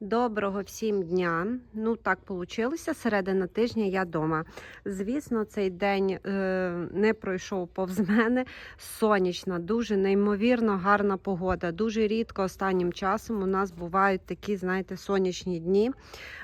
Доброго всім дня. Ну так вийшло. Середина тижня я вдома. Звісно, цей день е, не пройшов повз мене. Сонячна, дуже неймовірно гарна погода. Дуже рідко останнім часом у нас бувають такі, знаєте, сонячні дні.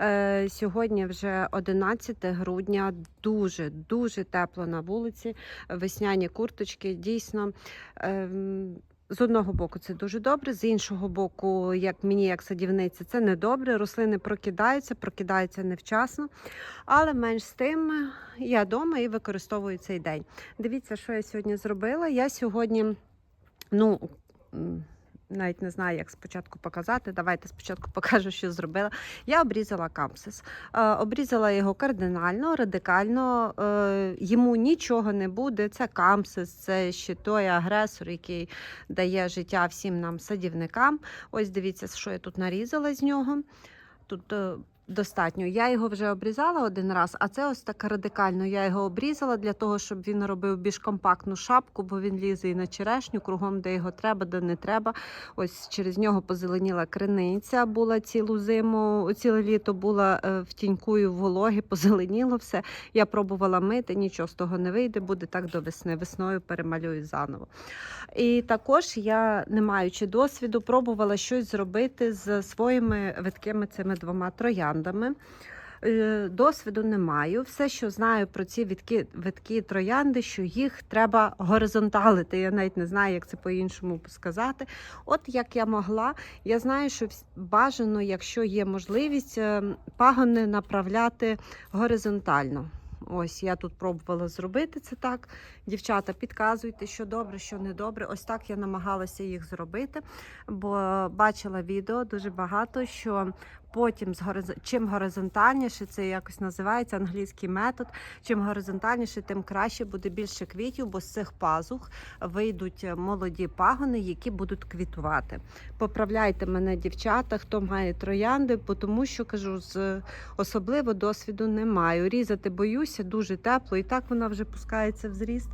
Е, сьогодні вже 11 грудня. Дуже дуже тепло на вулиці. Весняні курточки дійсно. Е, з одного боку це дуже добре, з іншого боку, як мені, як садівниці, це не добре. Рослини прокидаються, прокидаються невчасно. Але менш з тим я вдома і використовую цей день. Дивіться, що я сьогодні зробила. Я сьогодні, ну. Навіть не знаю, як спочатку показати. Давайте спочатку покажу, що зробила. Я обрізала камсис. Е, обрізала його кардинально, радикально. Е, йому нічого не буде. Це камсис, це ще той агресор, який дає життя всім нам садівникам. Ось дивіться, що я тут нарізала з нього. Тут е, достатньо. Я його вже обрізала один раз, а це ось так радикально. Я його обрізала для того, щоб він робив більш компактну шапку, бо він лізе і на черешню, кругом, де його треба, де не треба. Ось через нього позеленіла криниця, була цілу зиму, ціле літо була е, в тіньку і в вологі, позеленіло все. Я пробувала мити, нічого з того не вийде, буде так до весни. Весною перемалюю заново. І також я, не маючи досвіду, пробувала щось зробити з своїми видкими цими двома трояндами. Е, Досвіду не маю. Все, що знаю про ці відки, видкі троянди, що їх треба горизонталити. Я навіть не знаю, як це по-іншому сказати. От як я могла, я знаю, що бажано, якщо є можливість, е, пагони направляти горизонтально. Ось я тут пробувала зробити це так. Дівчата, підказуйте, що добре, що не добре. Ось так я намагалася їх зробити, бо бачила відео дуже багато, що потім з чим горизонтальніше, це якось називається англійський метод. Чим горизонтальніше, тим краще буде більше квітів, бо з цих пазух вийдуть молоді пагони, які будуть квітувати. Поправляйте мене, дівчата, хто має троянди, тому що кажу, з особливо досвіду не маю. Різати боюся, дуже тепло, і так вона вже пускається в зріст.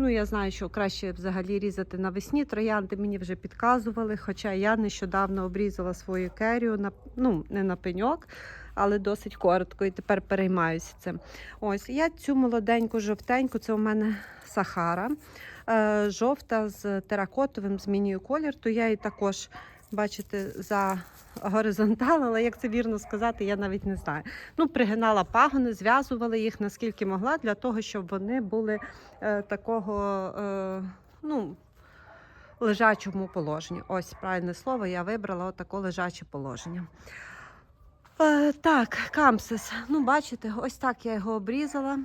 Ну, я знаю, що краще взагалі різати навесні. Троянди мені вже підказували, хоча я нещодавно обрізала свою керію на ну, не на пеньок, але досить коротко, і тепер переймаюся цим. Ось я цю молоденьку жовтеньку, це у мене Сахара. Е, жовта з теракотовим змінюю колір, то я її також, бачите, за горизонталила, як це вірно сказати, я навіть не знаю. Ну, пригинала пагони, зв'язувала їх наскільки могла, для того, щоб вони були е, такого, е, ну, лежачому положенні. Ось правильне слово, я вибрала отаке лежаче положення. Е, так, камсис. Ну, бачите, ось так я його обрізала.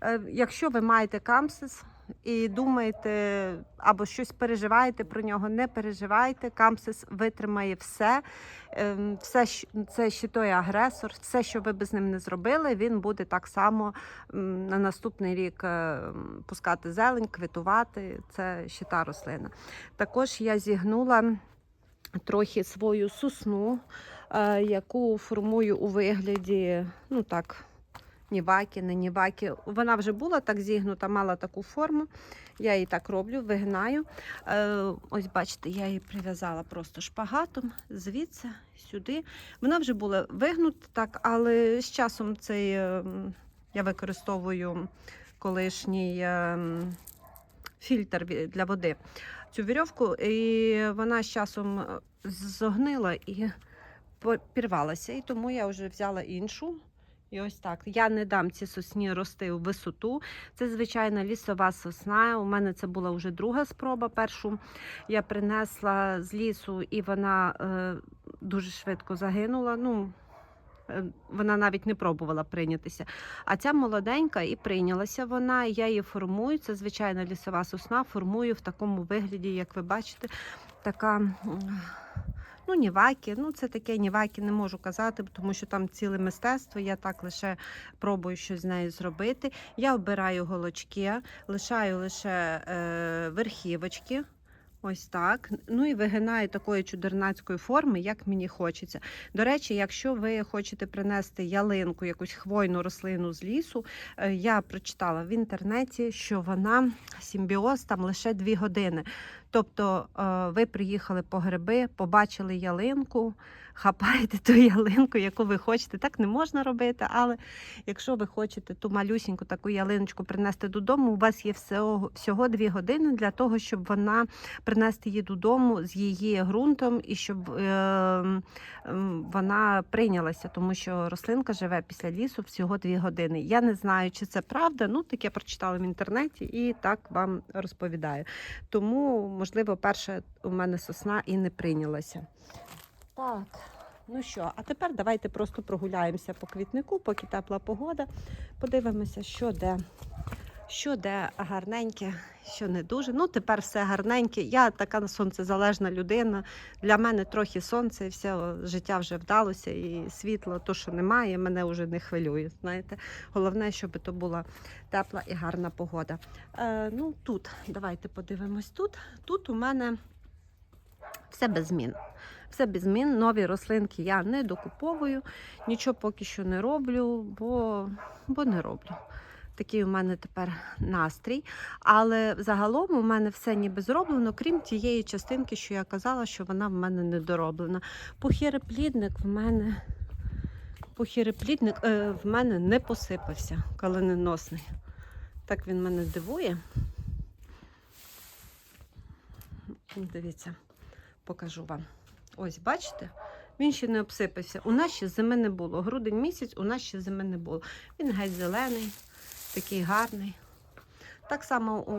Е, якщо ви маєте камсис і думаєте або щось переживаєте про нього, не переживайте. Камсис витримає все. Ем, все це ще той агресор, все, що ви би з ним не зробили, він буде так само на наступний рік е, пускати зелень, квітувати. Це ще та рослина. Також я зігнула трохи свою сосну, е, яку формую у вигляді, ну так, ніваки, не ніваки. Вона вже була так зігнута, мала таку форму. Я її так роблю, вигинаю. Е, ось бачите, я її прив'язала просто шпагатом звідси сюди. Вона вже була вигнута так, але з часом цей е, я використовую колишній е, фільтр для води. Цю вірьовку, і вона з часом зогнила і пірвалася. І тому я вже взяла іншу. І ось так. Я не дам ці сосні рости у висоту. Це звичайна лісова сосна. У мене це була вже друга спроба. Першу я принесла з лісу, і вона е, дуже швидко загинула. Ну, е, вона навіть не пробувала прийнятися. А ця молоденька і прийнялася вона. і Я її формую. Це звичайна лісова сосна. Формую в такому вигляді, як ви бачите, така. Ну, ніваки, ну це таке ніваки не можу казати, тому що там ціле мистецтво. Я так лише пробую щось з нею зробити. Я обираю голочки, лишаю лише е, верхівочки. Ось так. Ну і вигинаю такої чудернацької форми, як мені хочеться. До речі, якщо ви хочете принести ялинку, якусь хвойну рослину з лісу, е, я прочитала в інтернеті, що вона симбіоз там лише 2 години. Тобто е, ви приїхали по гриби, побачили ялинку, хапаєте ту ялинку, яку ви хочете. Так не можна робити, але якщо ви хочете ту малюсіньку таку ялиночку принести додому, у вас є всього, дві години для того, щоб вона принести її додому з її ґрунтом і щоб е, м, вона прийнялася, тому що рослинка живе після лісу всього дві години. Я не знаю, чи це правда. Ну таке прочитала в інтернеті і так вам розповідаю. Тому, можливо, перша у мене сосна і не прийнялася. Так, ну що, а тепер давайте просто прогуляємося по квітнику, поки тепла погода. Подивимося, що де. Що де гарненьке, що не дуже. Ну, тепер все гарненьке. Я така сонцезалежна людина. Для мене трохи сонце, і все життя вже вдалося, і світло, то, що немає, мене вже не хвилює. Знаєте, головне, щоб то була тепла і гарна погода. Е, ну, тут, давайте подивимось тут. Тут у мене все без змін. Все без змін. Нові рослинки я не докуповую, нічого поки що не роблю, бо, бо не роблю. Такий у мене тепер настрій. Але загалом у мене все ніби зроблено, крім тієї частинки, що я казала, що вона в мене недороблена. Похіреплідник в мене. Похіреплідник е, в мене не посипався, каленоносний. Так він мене дивує. Дивіться, покажу вам. Ось, бачите? Він ще не обсипався. У нас ще зими не було. Грудень місяць у нас ще зими не було. Він геть зелений, такий гарний. Так само, о,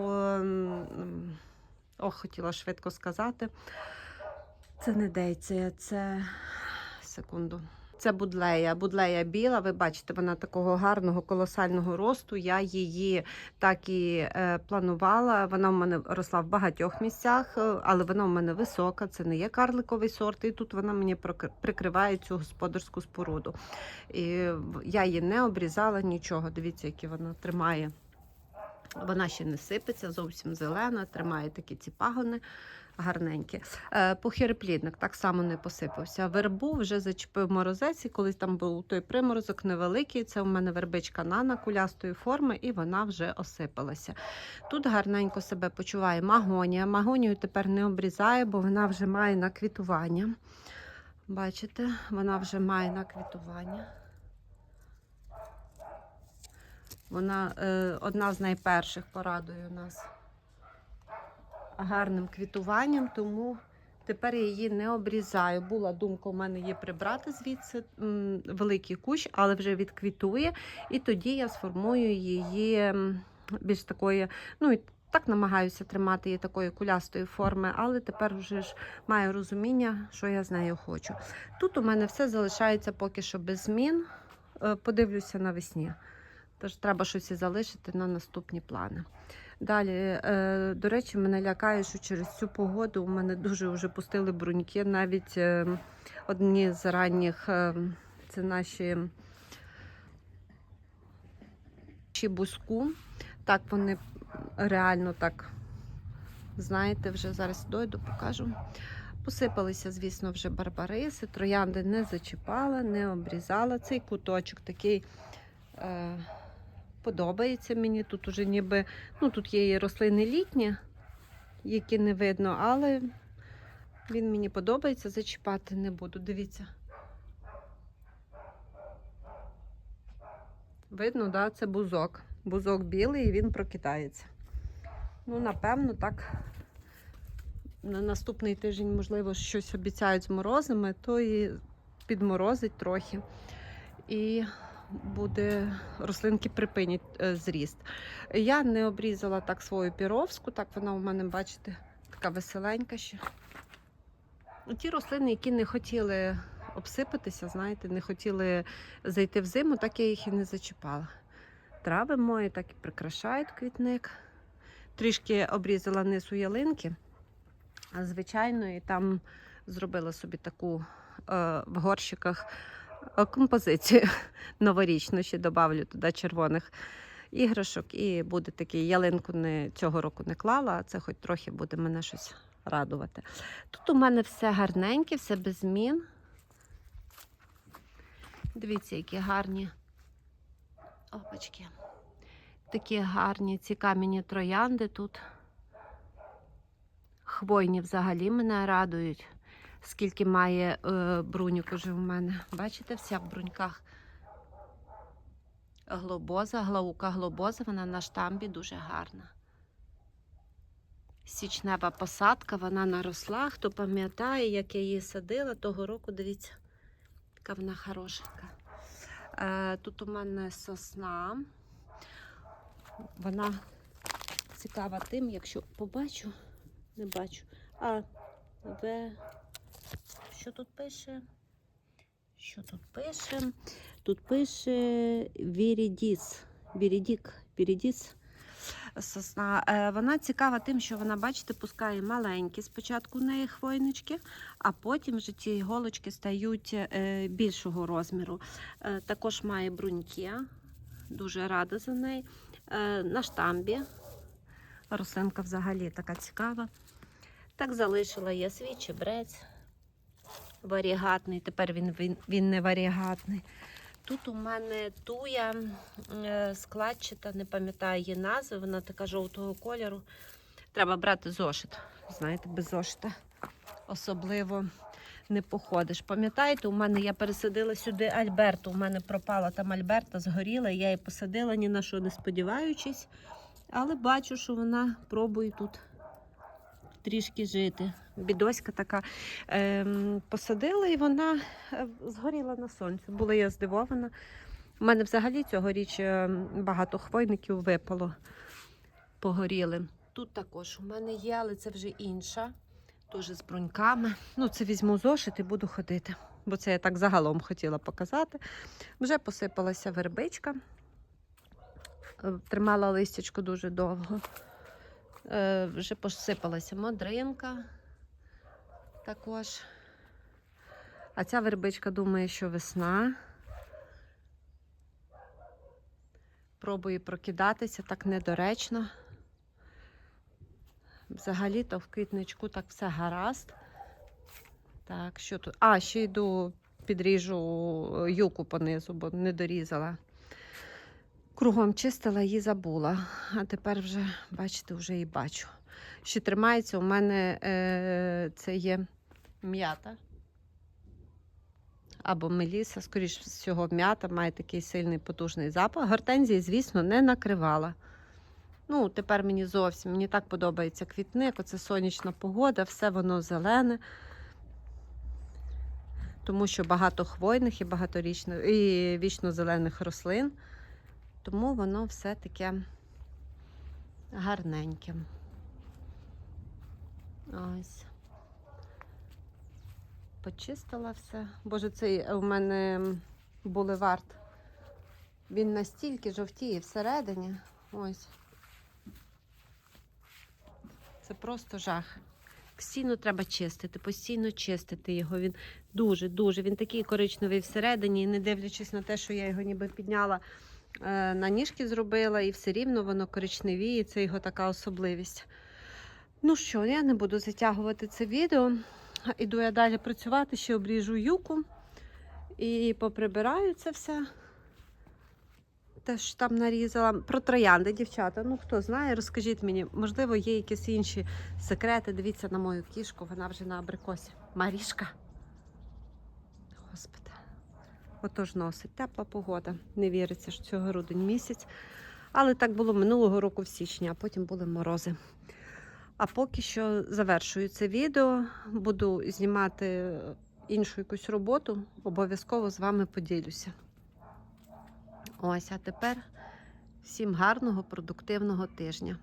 о, хотіла швидко сказати. Це не дейція, це секунду. Це будлея. Будлея біла. Ви бачите, вона такого гарного колосального росту. Я її так і е, планувала. Вона в мене росла в багатьох місцях, е, але вона в мене висока. Це не є карликовий сорт, і тут вона мені прикриває цю господарську споруду. І я її не обрізала нічого. Дивіться, які вона тримає. Вона ще не сипеться, зовсім зелена, тримає такі ці пагони гарненькі. Е, Похиреплідник так само не посипався. Вербу вже зачепив морозець, і колись там був той приморозок невеликий. Це у мене вербичка нана кулястої форми, і вона вже осипалася. Тут гарненько себе почуває магонія. Магонію тепер не обрізаю, бо вона вже має на квітування. Бачите, вона вже має на квітування. Вона е, одна з найперших порадує нас гарним квітуванням, тому тепер я її не обрізаю. Була думка у мене є прибрати звідси великий кущ, але вже відквітує, і тоді я сформую її більш такої, ну так намагаюся тримати її такої кулястої форми, але тепер вже ж маю розуміння, що я з нею хочу. Тут у мене все залишається поки що без змін. Е, Подивлюся навесні. Тож треба щось і залишити на наступні плани. Далі, е, до речі, мене лякає, що через цю погоду у мене дуже вже пустили бруньки. Навіть е, одні з ранніх е, це наші буску. Так вони реально так, знаєте, вже зараз дойду, покажу. Посипалися, звісно, вже барбариси, троянди не зачіпала, не обрізала. Цей куточок такий. Подобається мені. Тут уже ніби, ну тут є і рослини літні, які не видно, але він мені подобається, зачіпати не буду. Дивіться. Видно, да, це бузок. Бузок білий і він прокидається. Ну, напевно, так. На наступний тиждень, можливо, щось обіцяють з морозами, то і підморозить трохи. І буде рослинки припинять е, зріст. Я не обрізала так свою піровську, так вона у мене, бачите, така веселенька ще. Ті рослини, які не хотіли обсипатися, знаєте, не хотіли зайти в зиму, так я їх і не зачіпала. Трави мої так і прикрашають квітник. Трішки обрізала низ у ялинки, звичайно, і там зробила собі таку е, в горщиках композицію новорічну, ще додавлю туди червоних іграшок. І буде такий ялинку не, цього року не клала, а це хоч трохи буде мене щось радувати. Тут у мене все гарненьке, все без змін. Дивіться, які гарні опачки. Такі гарні ці кам'яні троянди тут. Хвойні взагалі мене радують. Скільки має е, бруньок уже у мене. Бачите, вся в бруньках. Глобоза, глаука глобоза, вона на штамбі дуже гарна. Січнева посадка, вона наросла. Хто пам'ятає, як я її садила того року, дивіться, яка вона хорошенька. Е, тут у мене сосна. Вона цікава тим, якщо побачу, не бачу. А, В. Що тут пише? Що тут пише? Тут пише Вірідіс. Вірідік. Вірідіс. Сосна. Е, Вона цікава тим, що вона, бачите, пускає маленькі спочатку в неї хвойнички, а потім вже ті іголочки стають е, більшого розміру. Е, Також має бруньки. Дуже рада за неї. На штамбі. Рослинка взагалі така цікава. Так залишила я свій чебрець варігатний. Тепер він, він, він не варігатний. Тут у мене туя е, складчата, не пам'ятаю її назви, вона така жовтого кольору. Треба брати зошит. Знаєте, без зошита особливо не походиш. Пам'ятаєте, у мене я пересадила сюди Альберту. У мене пропала там Альберта, згоріла, я її посадила ні на що не сподіваючись. Але бачу, що вона пробує тут трішки жити. Бідоська така ем, посадила і вона е, згоріла на сонці. Була я здивована. У мене взагалі цьогоріч е, багато хвойників випало, погоріли. Тут також у мене є, але це вже інша, теж з бруньками. Ну, це візьму зошит і буду ходити, бо це я так загалом хотіла показати. Вже посипалася вербичка. Е, Тримала листячко дуже довго. Вже посипалася модринка також. А ця вербичка думає, що весна. Пробує прокидатися так недоречно. Взагалі-то в квітничку так все гаразд. Так, що тут? А, ще йду, підріжу юку понизу, бо не дорізала. Кругом чистила і забула. А тепер вже, бачите, вже і бачу. Ще тримається. У мене е, це є м'ята. Або меліса, скоріш всього, м'ята має такий сильний потужний запах. Гортензії, звісно, не накривала. Ну, тепер мені зовсім мені так подобається квітник, оце сонячна погода, все воно зелене. Тому що багато хвойних і багаторічних і вічно зелених рослин. Тому воно все таке гарненьке. Ось. Почистила все. Боже, цей у мене булевард. Він настільки жовтіє всередині. Ось. Це просто жах. Постійно треба чистити, постійно чистити його. Він дуже-дуже. Він такий коричневий всередині, і не дивлячись на те, що я його ніби підняла е, на ніжки зробила, і все рівно воно коричневіє, це його така особливість. Ну що, я не буду затягувати це відео. Іду я далі працювати, ще обріжу юку і поприбираю це все. Теж там нарізала. Про троянди, дівчата. Ну, хто знає, розкажіть мені, можливо, є якісь інші секрети. Дивіться на мою кішку, вона вже на абрикосі. Марішка. Господи. Отож носить. Тепла погода. Не віриться, що цього грудень місяць. Але так було минулого року в січні, а потім були морози. А поки що завершую це відео. Буду знімати іншу якусь роботу. Обов'язково з вами поділюся. Ось, а тепер всім гарного, продуктивного тижня.